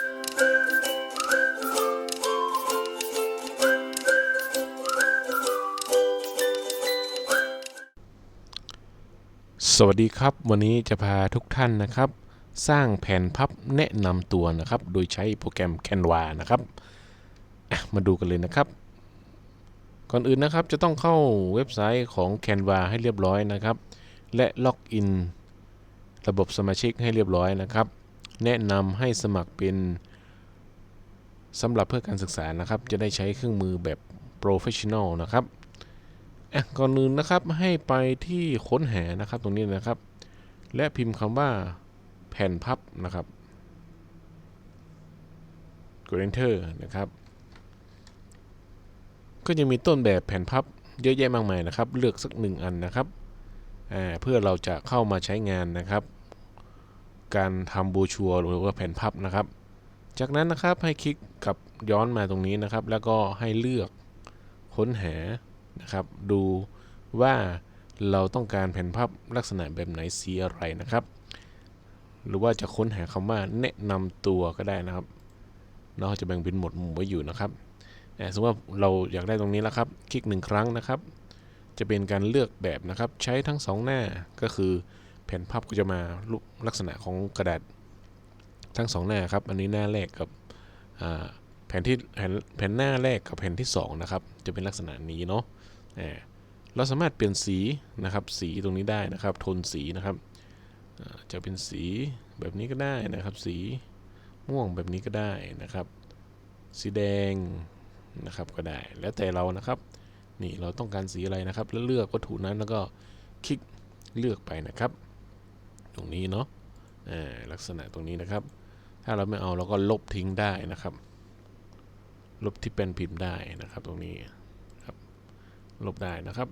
สวัสดีครับ วันนี้จะพาทุกท่านนะครับ สร้างแผนพับแนะนำตัวนะครับ โดยใช้โปรแกรม Canva นะครับมาดูกันเลยนะครับ ก่อนอื่นนะครับจะต้องเข้าเว็บไซต์ของ Canva ให้เรียบร้อยนะครับ และล็อกอินระบบสมาชิกให้เรียบร้อยนะครับ แนะนำให้สมัครเป็นสำหรับเพื่อการศึกษานะครับ จะได้ใช้เครื่องมือแบบ Professional นะครับก่อนอื่นนะครับให้ไปที่ค้นหานะครับตรงนี้นะครับ และพิมพ์คำว่าแผ่นพับนะครับกด enter นะครับ ก็จะมีต้นแบบแผ่นพับเยอะแยะมากมายนะครับ เลือกสักหนึ่งอันนะครับ เพื่อเราจะเข้ามาใช้งานนะครับ การทำบูชัวหรือว่าแผ่นพับนะครับ จากนั้นนะครับให้คลิกกับย้อนมาตรงนี้นะครับ แล้วก็ให้เลือกค้นหานะครับ ดูว่าเราต้องการแผ่นพับลักษณะแบบไหนสีอะไรนะครับ หรือว่าจะค้นหาคำว่าแนะนำตัวก็ได้นะครับเราจะแบ่งเป็นหมวดหมู่ไว้อยู่นะครับอ่สมมติว่าเราอยากได้ตรงนี้แล้วครับ คลิกหนึ่งครั้งนะครับ จะเป็นการเลือกแบบนะครับ ใช้ทั้งสองหน้าก็คือ แผ่นพับก็จะมารูลักษณะของกระดาษทั้งสองหน้าครับ อันนี้หน้าแรกกับแผ่นที่แผ่นแผ่นหน้าแรกกับแผ่นที่สองนะครับ จะเป็นลักษณะนี้เนาะเราสามารถเปลี่ยนสีนะครับ สีตรงนี้ได้นะครับ โทนสีนะครับจะเป็นสีแบบนี้ก็ได้นะครับ สีม่วงแบบนี้ก็ได้นะครับ สีแดงนะครับก็ได้ แล้วแต่เรานะครับ นี่เราต้องการสีอะไรนะครับ แล้วเลือกวัตถุนั้นแล้วก็คลิกเลือกไปนะครับ ตรงนี้เนาะลักษณะตรงนี้นะครับ ถ้าเราไม่เอาเราก็ลบทิ้งได้นะครับ ลบที่เป็นพิมพ์ได้นะครับ ตรงนี้ลบได้นะครับ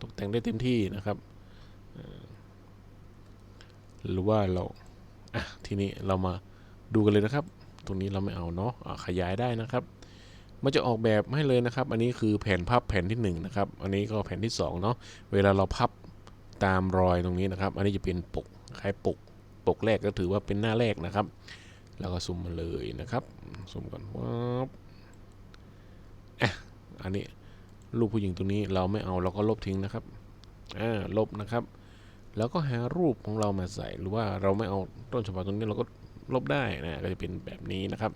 ตกแต่งได้เต็มที่นะครับหรือว่าเราอะทีนี้เรามาดูกันเลยนะครับ ตรงนี้เราไม่เอาเนาะะขยายได้นะครับ มันจะออกแบบให้เลยนะครับ อันนี้คือแผ่นพับแผ่นที่1นงนะครับ อันนี้ก็แผ่นที่2เนาะ เวลาเราพับตามรอยตรงนี้นะครับ อันนี้จะเป็นปก คล้ายปกปกแรกก็ถือว่าเป็นหน้าแรกนะครับ แล้วก็ซูมมาเลยนะครับซูมก่อนว้าวอะอันนี้รูปผู้หญิงตัวนี้เราไม่เอาเราก็ลบทิ้งนะครับอ่าลบนะครับ แล้วก็หารูปของเรามาใส่หรือว่าเราไม่เอาต้นฉบับตรงนี้เราก็ลบได้นะก็จะเป็นแบบนี้นะครับ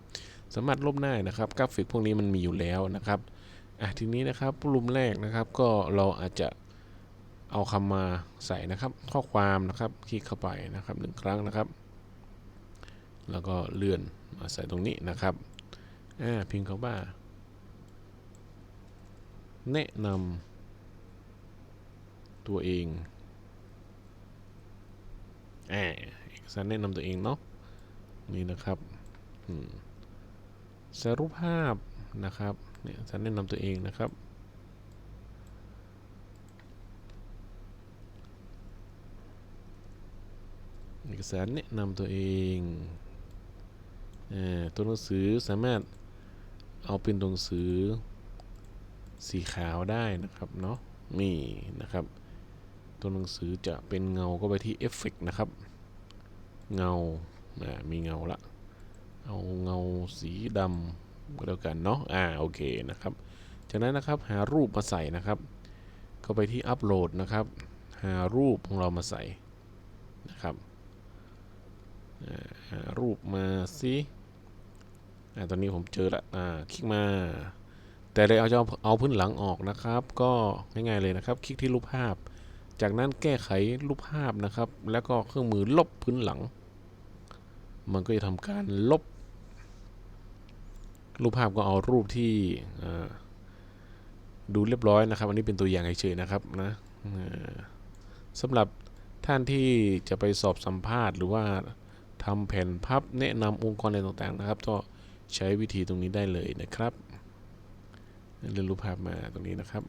สามารถลบได้นะครับ กราฟิกพวกนี้มันมีอยู่แล้วนะครับอะทีนี้นะครับรูปแรกนะครับก็เราอาจจะ เอาคำมาใส่นะครับ ข้อความนะครับ คลิกเข้าไปนะครับหนึ่งครั้งนะครับ แล้วก็เลื่อนมาใส่ตรงนี้นะครับอ่าพิมพ์คำว่า แนะนำตัวเองอ่าเอกสารแนะนำตัวเองเนาะนี่นะครับสรุปภาพนะครับเนี่ยสารแนะนำตัวเองนะครับ เอกสารแนะนำตัวเองอตัวหนังสือสามารถเอาเป็นตัวหนังสือสีขาวได้นะครับเนาะนี่นะครับ ตัวหนังสือจะเป็นเงาก็ไปที่เอฟเฟกนะครับ เงาอ่ามีเงาละเอาเงาสีดำก็แล้วกันเนาะอ่าโอเคนะครับ จากนั้นนะครับหารูปมาใส่นะครับ ก็ไปที่อัปโหลดนะครับ หารูปของเรามาใส่นะครับ รูปมาสิตอนนี้ผมเจอละคลิกมา แต่เราเอาจะเอาพื้นหลังออกนะครับ ก็ง่ายๆเลยนะครับ คลิกที่รูปภาพ จากนั้นแก้ไขรูปภาพนะครับ แล้วก็เครื่องมือลบพื้นหลัง มันก็จะทำการลบ รูปภาพก็เอารูปที่ดูเรียบร้อยนะครับ อันนี้เป็นตัวอย่างเฉยๆนะครับนะสำหรับท่านที่จะไปสอบสัมภาษณ์หรือว่า ทำแผ่นพับแนะนำองค์กรอะไรต่างๆนะครับ ก็ใช้วิธีตรงนี้ได้เลยนะครับเลื่อนรูปภาพมาตรงนี้นะครับ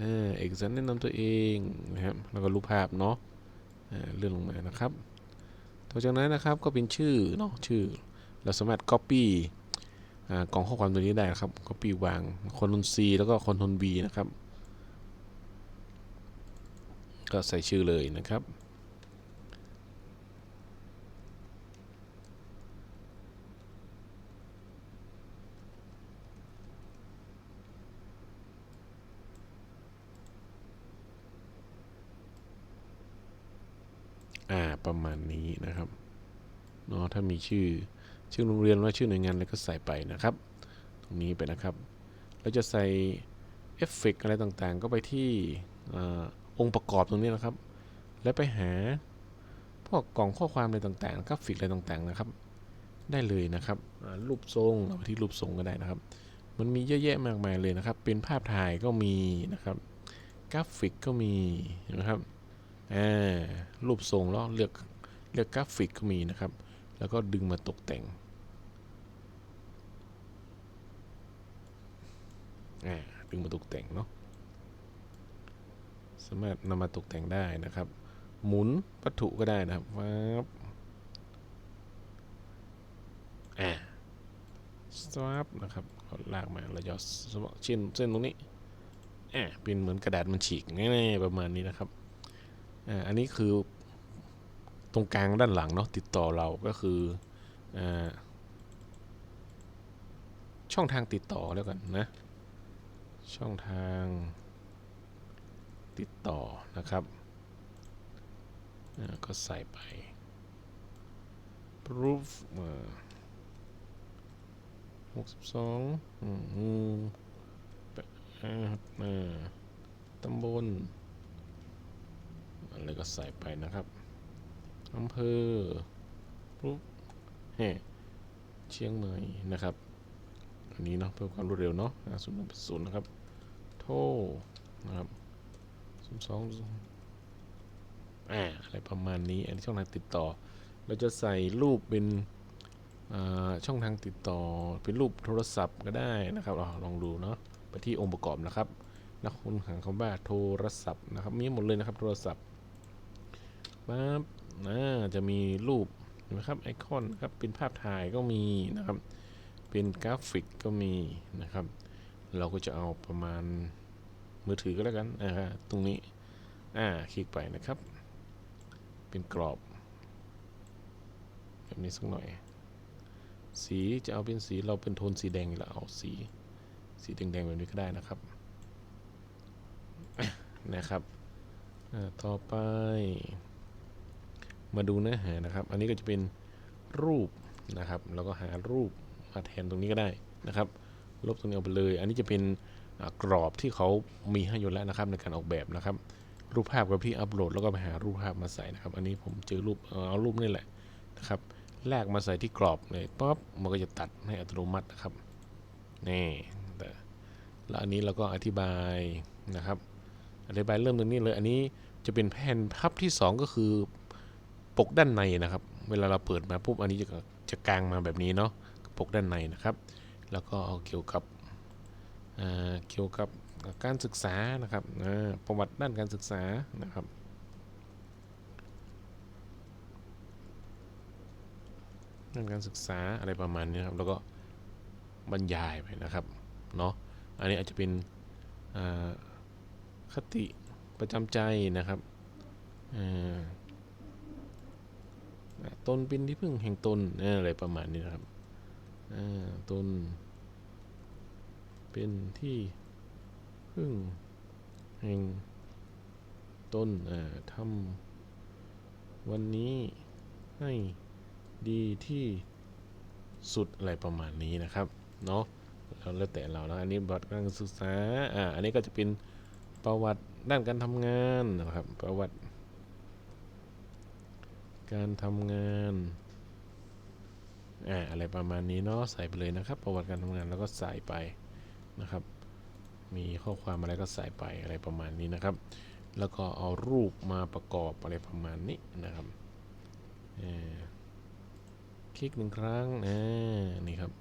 อ่าเอกสารแนะนำตัวเองนะครับแล้วก็รูปภาพเนาะอ่าเลื่อนลงมานะครับต่อจากนั้นนะครับก็เป็นชื่อเนาะชื่อ เราสามารถ copy อ่ากล่องข้อความตัวนี้ได้นะครับ copy วาง Ctrl C แล้วก็ Ctrl V นะครับ ก็ใส่ชื่อเลยนะครับ ประมาณนี้นะครับเนาะถ้ามีชื่อชื่อโรงเรียนว่าชื่อหน่วยงานอะไรก็ใส่ไปนะครับ ตรงนี้ไปนะครับเราจะใส่เอฟเฟกอะไรต่างๆ ก็ไปที่อองค์ประกอบตรงนี้นะครับ แล้วไปหาพวกกล่องข้อความอะไรต่างๆกราฟิกอะไรต่างๆนะครับ ได้เลยนะครับรูปทรงเราไปที่รูปทรงก็ได้นะครับ มันมีเยอะแยะมากมายเลยนะครับ เป็นภาพถ่ายก็มีนะครับ กราฟิกก็มีนะครับ รูปทรงแล้วเลือกเลือกกราฟิกก็มีนะครับ แล้วก็ดึงมาตกแต่งดึงมาตกแต่งเนาะสามารถนำมาตกแต่งได้นะครับ หมุนวัตถุก็ได้นะครับวับอ่าสว p นะครับเราลากมาเราจะเอเช่นเส้นตรงนี้อ่าเป็นเหมือนกระดาษมันฉีกง่ายๆประมาณนี้นะครับ อันนี้คือตรงกลางด้านหลังเนาะติดต่อเราก็คืออช่องทางติดต่อแล้วกันนะ ช่องทางติดต่อนะครับก็ใส่ไป proof หกสิบสองอืมอืมแปดอ่าอ่าตำบล อะไรก็ใส่ไปนะครับอำเภอปุ๊บแห่เชียงใหม่นะครับอันนี้เนาะเพื่อความรวดเร็วเนาะศูนย์หนึ่งศูนย์นะครับ โทรนะครับศูนย์สองอ่าอะไรประมาณนี้ อันนี้ช่องทางติดต่อ เราจะใส่รูปเป็นอ่าช่องทางติดต่อ เป็นรูปโทรศัพท์ก็ได้นะครับเอาลองดูเนาะไปที่องค์ประกอบนะครับนักค้นหาคำว่าโทรศัพท์นะครับมีหมดเลยนะครับโทรศัพท์ ปั๊บอ่าจะมีรูปเห็นไหมครับไอคอนครับเป็นภาพถ่ายก็มีนะครับ เป็นกราฟิกก็มีนะครับ เราก็จะเอาประมาณมือถือก็แล้วกันอ่าตรงนี้อ่าคลิกไปนะครับ เป็นกรอบแบบนี้สักหน่อย สีจะเอาเป็นสีเราเป็นโทนสีแดงอยู่แล้วเอาสี สีแดงๆแบบนี้ก็ได้นะครับนะครับอ่าต่อไป มาดูเนื้อหานะครับ อันนี้ก็จะเป็นรูปนะครับ แล้วก็หารูปมาแทนตรงนี้ก็ได้นะครับ ลบตรงนี้ออกไปเลย อันนี้จะเป็นกรอบที่เขามีให้อยู่แล้วนะครับในการออกแบบนะครับ รูปภาพกับที่อัปโหลดแล้วก็ไปหารูปภาพมาใส่นะครับ อันนี้ผมเจอรูปเอารูปนี่แหละนะครับแลกมาใส่ที่กรอบเลยปั๊บมันก็จะตัดให้อัตโนมัตินะครับนี่แต่แล้วอันนี้เราก็อธิบายนะครับ อธิบายเริ่มตรงนี้เลย อันนี้จะเป็นแผ่นพับที่ 2 ก็คือ ปกด้านในนะครับ เวลาเราเปิดมาปุ๊บอันนี้จะจะกลางมาแบบนี้เนาะปกด้านในนะครับ แล้วก็เกี่ยวกับเกี่ยวกับการศึกษานะครับประวัติด้านการศึกษานะครับด้านการศึกษาอะไรประมาณนี้ครับแล้วก็บรรยายไปนะครับเนาะอันนี้อาจจะเป็นคติประจำใจนะครับอ่า ตนเป็นที่พึ่งแห่งตนอ่อะไรประมาณนี้นะครับตน เป็นที่พึ่งแห่งตนทำวันนี้ให้ดีที่สุดอะไรประมาณนี้นะครับ เนาะแล้วแล้วแต่เรานะอันนี้บัตรการศึกษาอ่าอันนี้ก็จะเป็นประวัติด้านการทำงานนะครับ ประวัติ การทำงานอ่าอะไรประมาณนี้เนาะใส่ไปเลยนะครับ ประวัติการทำงานแล้วก็ใส่ไปนะครับ มีข้อความอะไรก็ใส่ไปอะไรประมาณนี้นะครับ แล้วก็เอารูปมาประกอบอะไรประมาณนี้นะครับคลิกหนึ่งครั้งอ่านี่ครับ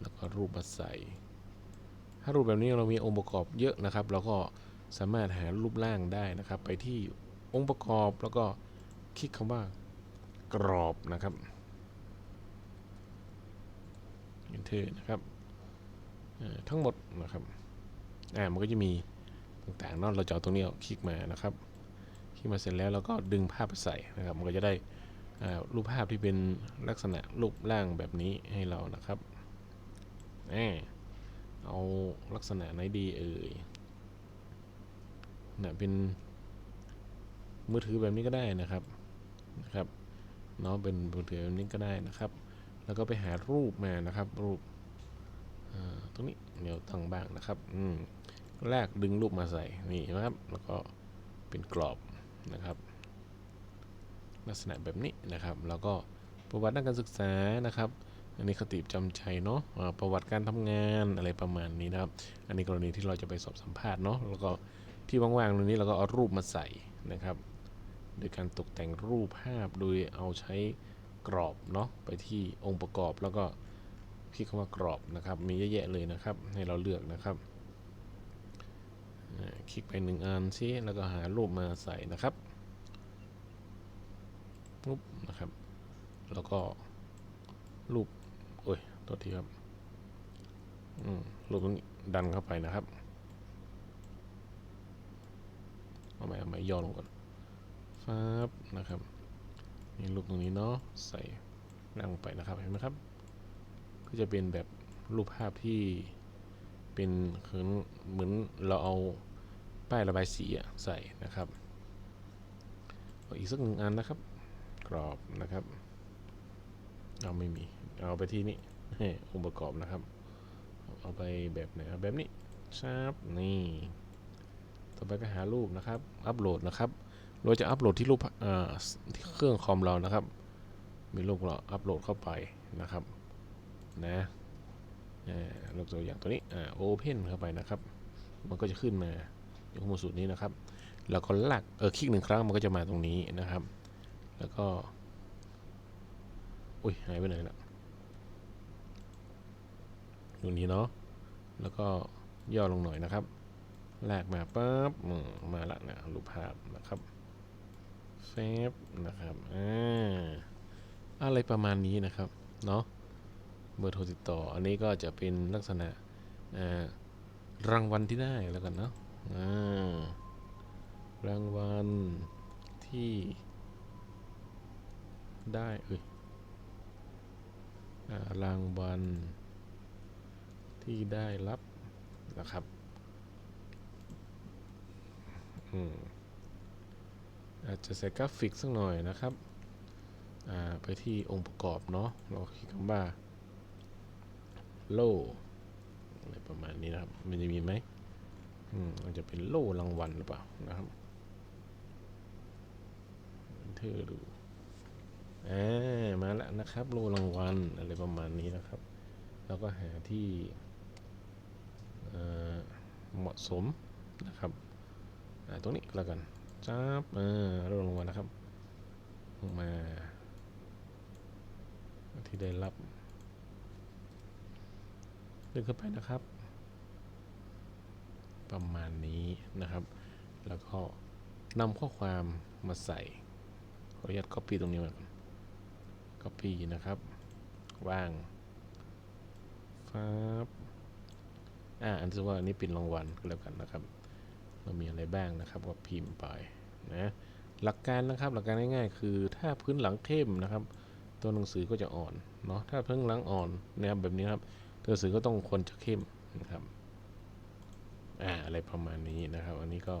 แล้วก็รูปมาใส่ ถ้ารูปแบบนี้เรามีองค์ประกอบเยอะนะครับ เราก็สามารถหารูปร่างได้นะครับ ไปที่องค์ประกอบแล้วก็คลิกคำว่า กรอบนะครับ enter นะครับทั้งหมดนะครับอ่ามันก็จะมีต่างๆนอกเราจะเอาตรงนี้คลิกมานะครับ คลิกมาเสร็จแล้วเราก็ดึงภาพไปใส่นะครับ มันก็จะได้รูปภาพที่เป็นลักษณะรูปร่างแบบนี้ให้เรานะครับอ่าเอาลักษณะไหนดีเอ่ยนะเป็นมือถือแบบนี้ก็ได้นะครับนะครับ เนาะเป็นมือถือแบบนี้ก็ได้นะครับ แล้วก็ไปหารูปมานะครับ รูปตรงนี้เดี๋ยวตั้งบ้างนะครับอืมแรกดึงรูปมาใส่นี่นะครับ แล้วก็เป็นกรอบนะครับ ลักษณะแบบนี้นะครับ แล้วก็ประวัติด้านการศึกษานะครับ อันนี้คติประจำใจเนาะประวัติการทำงานอะไรประมาณนี้นะครับ อันนี้กรณีที่เราจะไปสอบสัมภาษณ์เนาะแล้วก็ที่ว่างๆตรงนี้เราก็เอารูปมาใส่นะครับ โดยการตกแต่งรูปภาพโดยเอาใช้กรอบเนาะไปที่องค์ประกอบแล้วก็คลิกคำว่ากรอบนะครับ มีเยอะแยะเลยนะครับ ให้เราเลือกนะครับคลิกไปหนึ่งอันซิแล้วก็หารูปมาใส่นะครับปุ๊บนะครับ แล้วก็รูปโอ้ยตัวทีครับอืมรูปตรงนี้ดันเข้าไปนะครับเอาใหม่เอาใหม่ย่อลงก่อน ฟับนะครับนี่รูปตรงนี้เนาะใส่นั่งไปนะครับเห็นไหมครับ ก็จะเป็นแบบรูปภาพที่เป็นเหมือนเหมือนเราเอาป้ายระบายสีอะใส่นะครับอาอีกสักหนึ่งอันนะครับ กรอบนะครับเอาไม่มีเอาไปที่นี่องค์ประกอบนะครับ เอาไปแบบไหนเอาแบบนี้ชาบนี่ต่อไปก็หารูปนะครับ อัปโหลดนะครับ เราจะอัปโหลดที่รูปเอ่อที่เครื่องคอมเรานะครับ มีรูปเราอัปโหลดเข้าไปนะครับนะอ่ายกตัวอย่างตัวนี้อ่าโอเพนเข้าไปนะครับ มันก็จะขึ้นมาอยู่ข้อมูลสูตรนี้นะครับ แล้วก็ลากเออคลิกหนึ่งครั้งมันก็จะมาตรงนี้นะครับ แล้วก็อุ้ยหายไปไหนละตรงนี้เนาะแล้วก็ย่อลงหน่อยนะครับลากมาปั๊บมาละนะรูปภาพนะครับ เซฟนะครับอ่าอะไรประมาณนี้นะครับ เนาะเบอร์โทรติดต่อ อันนี้ก็จะเป็นลักษณะอ่ารางวัลที่ได้แล้วกันเนาะอ่ารางวัลที่ได้เอ้ยอ่ารางวัลที่ได้รับนะครับ อืม อาจจะใส่กราฟิกสักหน่อยนะครับไปที่องค์ประกอบเนาะเราคลิกคำว่าโล่อะไรประมาณนี้นะครับ มันจะมีไหมอืมมันจะเป็นโล่รางวัลหรือเปล่านะครับเธอดูอ่ามาแล้วนะครับ โล่รางวัลอะไรประมาณนี้นะครับ แล้วก็หาที่เหมาะสมนะครับตรงนี้แล้วกัน จับเออลดลงมานะครับลงมาที่ได้รับดึงเข้าไปนะครับ ประมาณนี้นะครับ แล้วก็นำข้อความมาใส่ขออนุญาต copy ตรงนี้มาก่อน copy นะครับวางฟับอ่าอันที่ว่าอันนี้เป็นรางวัลก็แล้วกันนะครับ เรามีอะไรบ้างนะครับก็พิมพ์ไปนะหลักการนะครับหลักการง่ายๆ คือถ้าพื้นหลังเข้มนะครับ ตัวหนังสือก็จะอ่อนเนาะถ้าพื้นหลังอ่อนนะครับแบบนี้ครับตัวหนังสือก็ต้องควรจะเข้มนะครับอ่าอะไรประมาณนี้นะครับ อันนี้ก็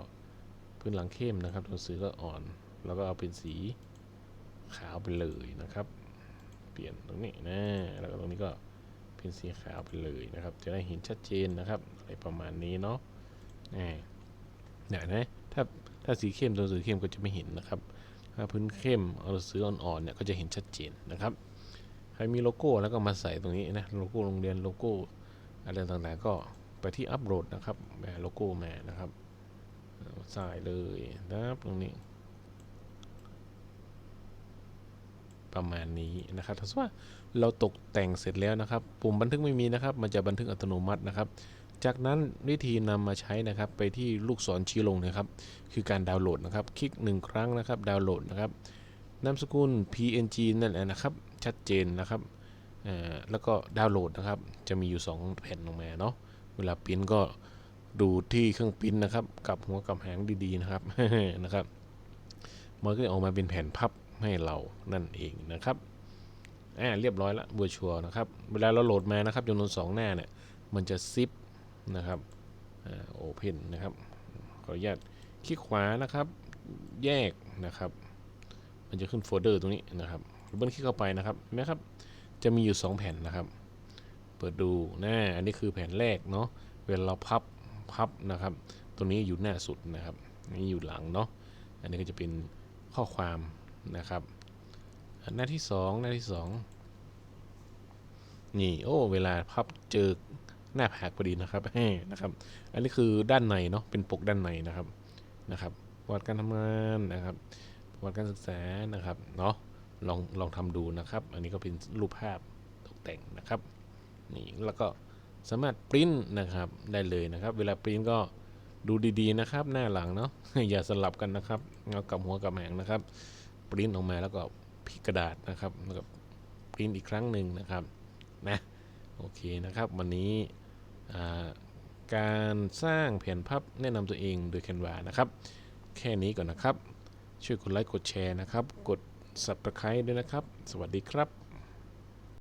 พื้นหลังเข้มนะครับ ตัวหนังสือก็อ่อน แล้วก็เอาเป็นสีขาวไปเลยนะครับ เปลี่ยนตรงนี้นะแล้วก็ตรงนี้ก็เป็นสีขาวไปเลยนะครับ จะได้เห็นชัดเจนนะครับอะไรประมาณนี้เนาะอ่า เนี่ยนะถ้าถ้าสีเข้มตัวหนังสือเข้มก็จะไม่เห็นนะครับ ถ้าพื้นเข้มเอาหนังสืออ่อนๆเนี่ยก็จะเห็นชัดเจนนะครับ ใครมีโลโก้แล้วก็มาใส่ตรงนี้นะโลโก้โรงเรียนโลโก้อะไรต่างๆ ก็ไปที่อัปโหลดนะครับแบโลโก้มานะครับใส่เลยนะครับตรงนี้ ประมาณนี้นะครับถ้าว่าเราตกแต่งเสร็จแล้วนะครับ ปุ่มบันทึกไม่มีนะครับ มันจะบันทึกอัตโนมัตินะครับ จากนั้นวิธีนำมาใช้นะครับไปที่ลูกศรชี้ลงนะครับ คือการดาวน์โหลดนะครับ คลิกหนึ่งครั้งนะครับ ดาวน์โหลดนะครับนามสกุล png นั่นแหละนะครับ ชัดเจนนะครับแล้วก็ดาวน์โหลดนะครับ จะมีอยู่ 2 แผ่นลงมาเนาะเวลาปริ้นก็ดูที่เครื่องปริ้นนะครับ กับหัวกับหางดีๆนะครับนะครับมันก็จะออกมาเป็นแผ่นพับให้เรานั่นเองนะครับอ่าเรียบร้อยละบัวชัวนะครับ เวลาเราโหลดมานะครับจำนวนสองหน้าเนี่ยมันจะซิป นะครับโอเพนนะครับขออนุญาตคลิกขวานะครับแยกนะครับ มันจะขึ้นโฟลเดอร์ตรงนี้นะครับเบิลคลิกเข้าไปนะครับเห็นไหมครับจะมีอยู่ 2 แผ่นนะครับ เปิดดูนะอันนี้คือแผ่นแรกเนาะเวลาเราพับพับนะครับ ตัวนี้อยู่หน้าสุดนะครับนี่อยู่หลังเนาะอันนี้ก็จะเป็นข้อความนะครับ หน้าที่ 2 หน้าที่ 2 นี่โอ้เวลาพับเจอ หน้าผากพอดีนะครับแฮ่นะครับ อันนี้คือด้านในเนาะเป็นปกด้านในนะครับนะครับประวัติการทำงานนะครับประวัติการศึกษานะครับเนาะลองลองทำดูนะครับ อันนี้ก็เป็นรูปภาพตกแต่งนะครับนี่แล้วก็สามารถปริ้นนะครับได้เลยนะครับ เวลาปริ้นก็ดูดีๆนะครับ หน้าหลังเนาะอย่าสลับกันนะครับเอากับหัวกับหางนะครับ ปริ้นออกมาแล้วก็พิกกระดาษนะครับแล้วก็ปริ้นอีกครั้งหนึ่งนะครับนะโอเคนะครับ วันนี้ การสร้างแผนพับแนะนำตัวเองโดย Canva นะครับ แค่นี้ก่อนนะครับ ช่วยกดไลค์กดแชร์นะครับ กด Subscribe ด้วยนะครับ สวัสดีครับ